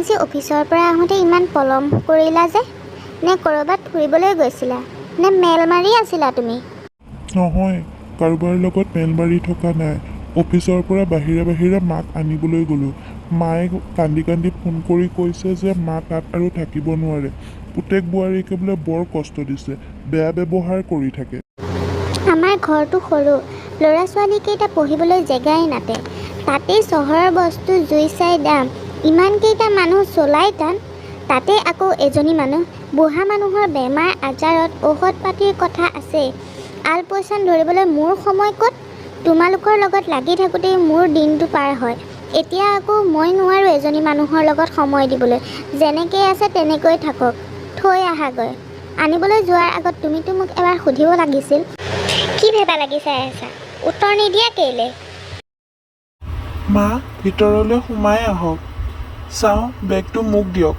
আজি অফিচৰ পৰা আহোঁতে ইমান পলম কৰিলা যে নে ক'ৰবাত ফুৰিবলৈ গৈছিলা নে মেল মাৰি আছিলা তুমি? নহয় কাৰোবাৰ লগত মেল মাৰি থকা নাই। অফিচৰ পৰা বাহিৰে বাহিৰে মাক আনিবলৈ গ'লোঁ। মায়ে কান্দি কান্দি ফোন কৰি কৈছে যে মা তাত আৰু থাকিব নোৱাৰে। পুতেক বোৱাৰীকে বোলে বৰ কষ্ট দিছে বেয়া ব্যৱহাৰ কৰি থাকে। আমাৰ ঘৰটো সৰু ল'ৰা ছোৱালীকেইটা পঢ়িবলৈ জেগাই নাতে। তাতেই চহৰৰ বস্তু জুই চাই দাম ইমানকেইটা মানুহ চলাই টান তাতে আকৌ এজনী মানুহ বুঢ়া মানুহৰ বেমাৰ আজাৰত ঔষধ পাতিৰ কথা আছে। আলপৈচান ধৰিবলৈ মোৰ সময় ক'ত? তোমালোকৰ লগত লাগি থাকোঁতেই মোৰ দিনটো পাৰ হয়। এতিয়া আকৌ মই নোৱাৰোঁ এজনী মানুহৰ লগত সময় দিবলৈ। যেনেকৈ আছে তেনেকৈ থাকক। থৈ আহাগৈ। আনিবলৈ যোৱাৰ আগত তুমিতো মোক এবাৰ সুধিব লাগিছিল। কি ভেবা লাগি চাই আছা উত্তৰ নিদিয়া কেলে? মা ভিতৰলৈ সোমাই আহক। চাওঁ বেগটো মোক দিয়ক।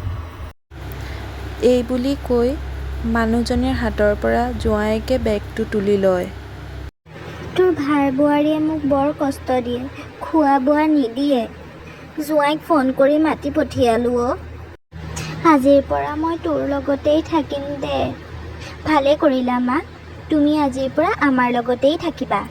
এই বুলি কৈ মানুহজনীৰ হাতৰ পৰা জোঁৱায়েকে বেগটো তুলি লয়। তোৰ ভাই বোৱাৰীয়ে মোক বৰ কষ্ট দিয়ে খোৱা বোৱা নিদিয়ে। জোঁৱাইক ফোন কৰি মাতি পঠিয়ালোঁ অ' আজিৰ পৰা মই তোৰ লগতেই থাকিম দে। ভালে কৰিলা মা তুমি আজিৰ পৰা আমাৰ লগতেই থাকিবা।